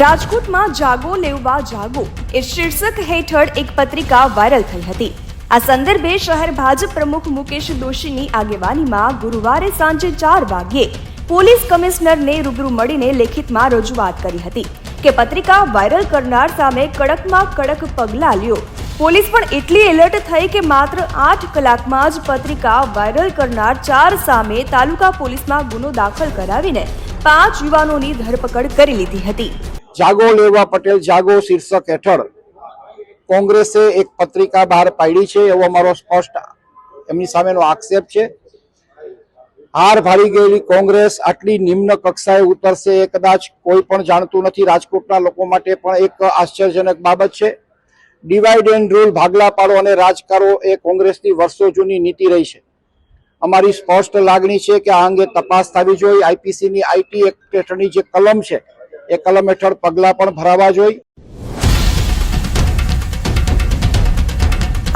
રાજકોટમાં જાગો લેવવા જાગો એ શીર્ષક હેઠળ એક પત્રિકા વાયરલ થઈ હતી. આ સંદર્ભે શહેર ભાજપ પ્રમુખ મુકેશ દોશીની આગેવાનીમાં ગુરુવારે સાંજે ચાર વાગ્યે પોલીસ કમિશનરને રૂબરૂ મળીને લેખિતમાં રજૂઆત કરી હતી કે પત્રિકા વાયરલ કરનાર સામે કડકમાં કડક પગલાં લ્યો. પોલીસ પણ એટલી એલર્ટ થઈ કે માત્ર આઠ કલાકમાં જ પત્રિકા વાયરલ કરનાર ચાર સામે તાલુકા પોલીસમાં ગુનો દાખલ કરાવીને પાંચ યુવાનોની ધરપકડ કરી લીધી હતી. જાગો લેવા પટેલ, જાગો શીર્ષક હેઠળ. કોંગ્રેસે એક પત્રિકા બહાર પાડી છે, એવો અમારો સ્પષ્ટ એમની સામેનો આક્ષેપ છે. હાર ભારી ગયેલી કોંગ્રેસ આટલી નિમ્ન કક્ષાએ ઉતરશે એ કદાચ કોઈ પણ જાણતું નથી. રાજકોટના લોકો માટે પણ એક આશ્ચર્યજનક બાબત છે. ડિવાઇડ એન્ડ રૂલ ભાગલા પાડો અને રાજકારો એ કોંગ્રેસની વર્ષો જૂની નીતિ રહી છે. અમારી સ્પષ્ટ લાગણી છે કે આ અંગે તપાસ થવી જોઈએ. આઈપીસીની આઈટી એક્ટ હેઠળની જે કલમ છે એ કલમ હેઠળ પગલાં પણ ભરાવા જોઈએ.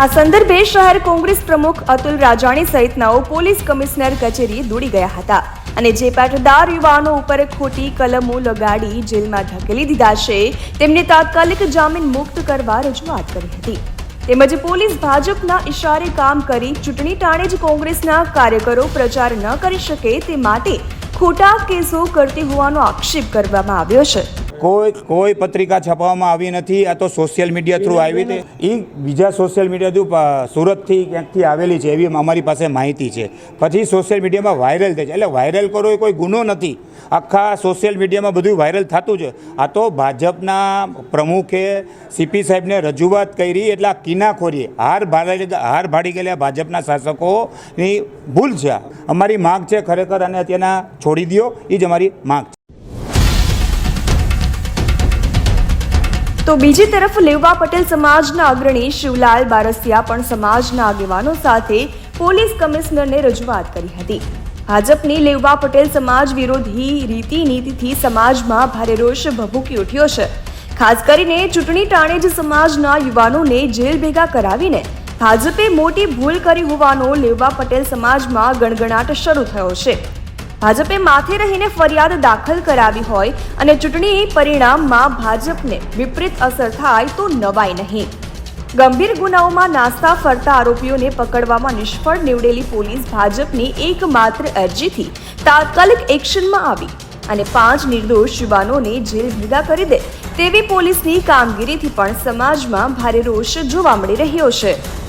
આ સંદર્ભે શહેર કોંગ્રેસ પ્રમુખ અતુલ રાજાણી સહિતનાઓ પોલીસ કમિશનર કચેરી દોડી ગયા હતા અને જે પાટદાર યુવાનો ઉપર ખોટી કલમો લગાડી જેલમાં ધકેલી દીધા છે, તેમને તાત્કાલિક જામીન મુક્ત કરવા રજૂઆત કરી હતી. તેમજ પોલીસ ભાજપના ઇશારે કામ કરી ચૂંટણી ટાણે જ કોંગ્રેસના કાર્યકરો પ્રચાર ન કરી શકે તે માટે ખોટા કેસો કરતી હોવાનો આક્ષેપ કરવામાં આવ્યો છે. કોઈ કોઈ પત્રિકા છાપવામાં આવી નથી આ તો સોશિયલ મીડિયા થ્રુ આવી હતી એ બીજા સોશિયલ મીડિયા થ્રુ સુરતથી ક્યાંકથી આવેલી છે એવી અમારી પાસે માહિતી છે. પછી સોશિયલ મીડિયામાં વાયરલ થાય છે. એટલે વાયરલ કરો એ કોઈ ગુનો નથી. આખા સોશિયલ મીડિયામાં બધું વાયરલ થતું છે આ તો ભાજપના પ્રમુખે સીપી સાહેબને રજૂઆત કરી એટલે આ કિનાખોરી હાર ભાડી હાર ભાડી ગયેલા ભાજપના શાસકોની ભૂલ છે અમારી માગ છે ખરેખર અને અત્યારના છોડી દો એ જ અમારી માગ છે. તો બીજી તરફ લેવા પટેલ સમાજના અગ્રણી શિવલાલ બારસિયા પણ સમાજના આગેવાનો સાથે પોલીસ કમિશનરને રજૂઆત કરી હતી. ભાજપની લેવા પટેલ સમાજ વિરોધી રીતિ નીતિથી સમાજમાં ભારે રોષ ભભૂકી ઉઠ્યો છે. ખાસ કરીને ચૂંટણી ટાણે જ સમાજના યુવાનોને જેલ ભેગા કરાવીને ભાજપે મોટી ભૂલ કરી હોવાનો લેવા પટેલ સમાજમાં ગણગણાટ શરૂ થયો છે. ભાજપે માથે રહીને ફરિયાદ દાખલ કરાવી હોય અને ચૂંટણી પરિણામમાં ભાજપને વિપરીત અસર થાય તો નવાય નહીં. ગંભીર ગુનાઓમાં નાસ્તા ફરતા આરોપીઓને પકડવામાં નિષ્ફળ નીવડેલી પોલીસ ભાજપની એકમાત્ર અરજીથી તાત્કાલિક એક્શનમાં આવી અને પાંચ નિર્દોષ યુવાનોને જેલ ભેગા કરી દે તેવી પોલીસની કામગીરીથી પણ સમાજમાં ભારે રોષ જોવા મળી રહ્યો છે.